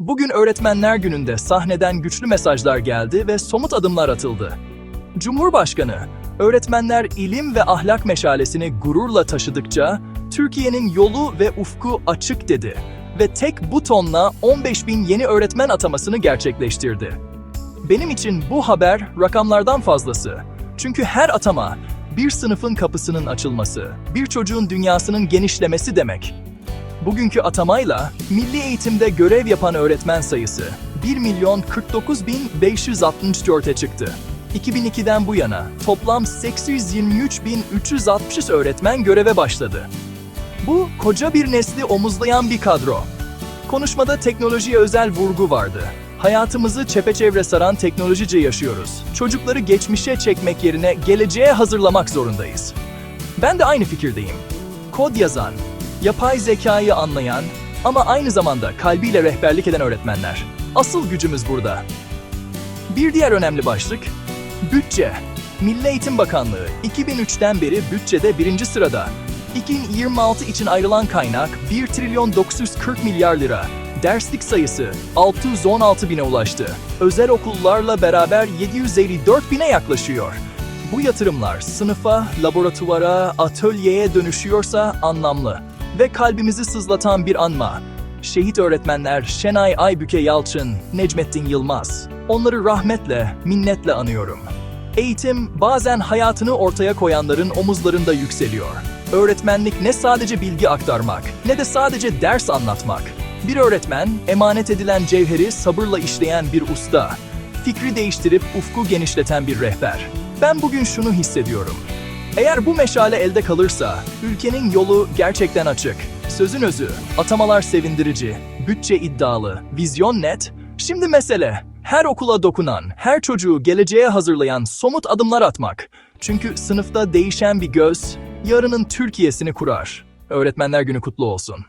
Bugün Öğretmenler Günü'nde sahneden güçlü mesajlar geldi ve somut adımlar atıldı. Cumhurbaşkanı, öğretmenler ilim ve ahlak meşalesini gururla taşıdıkça Türkiye'nin yolu ve ufku açık dedi ve tek butonla 15 bin yeni öğretmen atamasını gerçekleştirdi. Benim için bu haber rakamlardan fazlası. Çünkü her atama bir sınıfın kapısının açılması, bir çocuğun dünyasının genişlemesi demek. Bugünkü atamayla milli eğitimde görev yapan öğretmen sayısı 1 milyon 49 bin 564'e çıktı. 2002'den bu yana toplam 823 bin 363 öğretmen göreve başladı. Bu koca bir nesli omuzlayan bir kadro. Konuşmada teknolojiye özel vurgu vardı. Hayatımızı çepeçevre saran teknolojice yaşıyoruz. Çocukları geçmişe çekmek yerine geleceğe hazırlamak zorundayız. Ben de aynı fikirdeyim. Kod yazan, yapay zekayı anlayan ama aynı zamanda kalbiyle rehberlik eden öğretmenler. Asıl gücümüz burada. Bir diğer önemli başlık, bütçe. Milli Eğitim Bakanlığı 2003'ten beri bütçede birinci sırada. 2026 için ayrılan kaynak 1 trilyon 940 milyar lira. Derslik sayısı 616 bine ulaştı. Özel okullarla beraber 754 bine yaklaşıyor. Bu yatırımlar sınıfa, laboratuvara, atölyeye dönüşüyorsa anlamlı ve kalbimizi sızlatan bir anma. Şehit öğretmenler Şenay Aybüke Yalçın, Necmettin Yılmaz. Onları rahmetle, minnetle anıyorum. Eğitim bazen hayatını ortaya koyanların omuzlarında yükseliyor. Öğretmenlik ne sadece bilgi aktarmak, ne de sadece ders anlatmak. Bir öğretmen, emanet edilen cevheri sabırla işleyen bir usta. Fikri değiştirip ufku genişleten bir rehber. Ben bugün şunu hissediyorum. Eğer bu meşale elde kalırsa, ülkenin yolu gerçekten açık. Sözün özü, atamalar sevindirici, bütçe iddialı, vizyon net. Şimdi mesele, her okula dokunan, her çocuğu geleceğe hazırlayan somut adımlar atmak. Çünkü sınıfta değişen bir göz, yarının Türkiye'sini kurar. Öğretmenler Günü kutlu olsun.